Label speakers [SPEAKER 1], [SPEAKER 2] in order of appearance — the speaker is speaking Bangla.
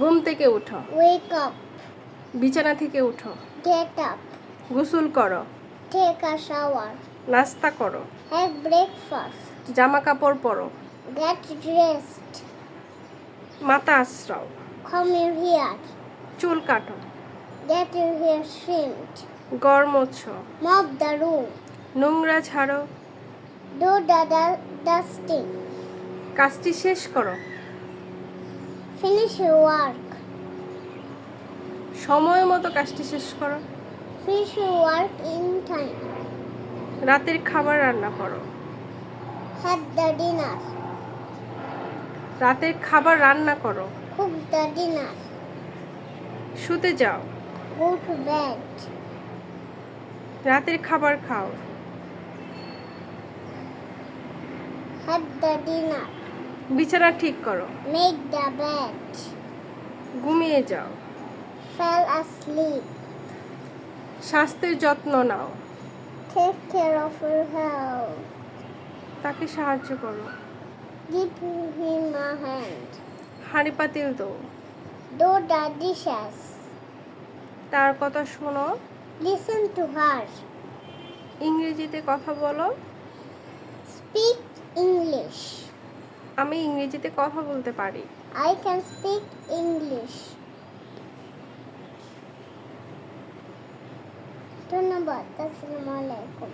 [SPEAKER 1] ঘুম থেকে উঠো।
[SPEAKER 2] ওয়েক আপ
[SPEAKER 1] বিছানা থেকে উঠো।
[SPEAKER 2] গেট আপ
[SPEAKER 1] গোসল করো।
[SPEAKER 2] টেক আ শাওয়ার
[SPEAKER 1] নাস্তা করো।
[SPEAKER 2] হ্যাভ ব্রেকফাস্ট
[SPEAKER 1] জামা কাপড় পরো।
[SPEAKER 2] গেট ড্রেসড
[SPEAKER 1] মাথা আশ্রাও।
[SPEAKER 2] কাম হিয়ার
[SPEAKER 1] চুল কাটো।
[SPEAKER 2] গেট ইউ হিয়ার শ্রিমড
[SPEAKER 1] গড় মোছো।
[SPEAKER 2] মপ দ্য রুম
[SPEAKER 1] নোংরা ছাড়ো
[SPEAKER 2] ডু দ্য ডাস্টিং
[SPEAKER 1] কাজটি শেষ করো।
[SPEAKER 2] Finish your work,
[SPEAKER 1] সময় মতো কাজটি শেষ করো
[SPEAKER 2] finish your work in time,
[SPEAKER 1] রাতের খাবার রান্না করো
[SPEAKER 2] have the dinner,
[SPEAKER 1] রাতের খাবার রান্না করো
[SPEAKER 2] cook the dinner,
[SPEAKER 1] শুতে যাও
[SPEAKER 2] go to bed,
[SPEAKER 1] রাতের খাবার খাও
[SPEAKER 2] have the dinner,
[SPEAKER 1] বিছানা ঠিক করো।
[SPEAKER 2] মেক দ্য বেড
[SPEAKER 1] ঘুমিয়ে যাও।
[SPEAKER 2] ফেল অ্যাসলিপ
[SPEAKER 1] স্বাস্থ্যের যত্ন নাও।
[SPEAKER 2] Take care of your health
[SPEAKER 1] তাকে সাহায্য করো।
[SPEAKER 2] গিভ হিম মাই হ্যান্ড
[SPEAKER 1] হাঁড়ি পাতিল দো
[SPEAKER 2] দো দ্য ডিশেস
[SPEAKER 1] তার কথা শোনো।
[SPEAKER 2] লিসেন টু হার
[SPEAKER 1] ইংরেজিতে কথা বলো।
[SPEAKER 2] স্পিক ইংলিশ
[SPEAKER 1] আমি ইংরেজিতে কথা বলতে পারি।
[SPEAKER 2] আই ক্যান স্পিক ইংলিশ ধন্যবাদ আসসালামু আলাইকুম।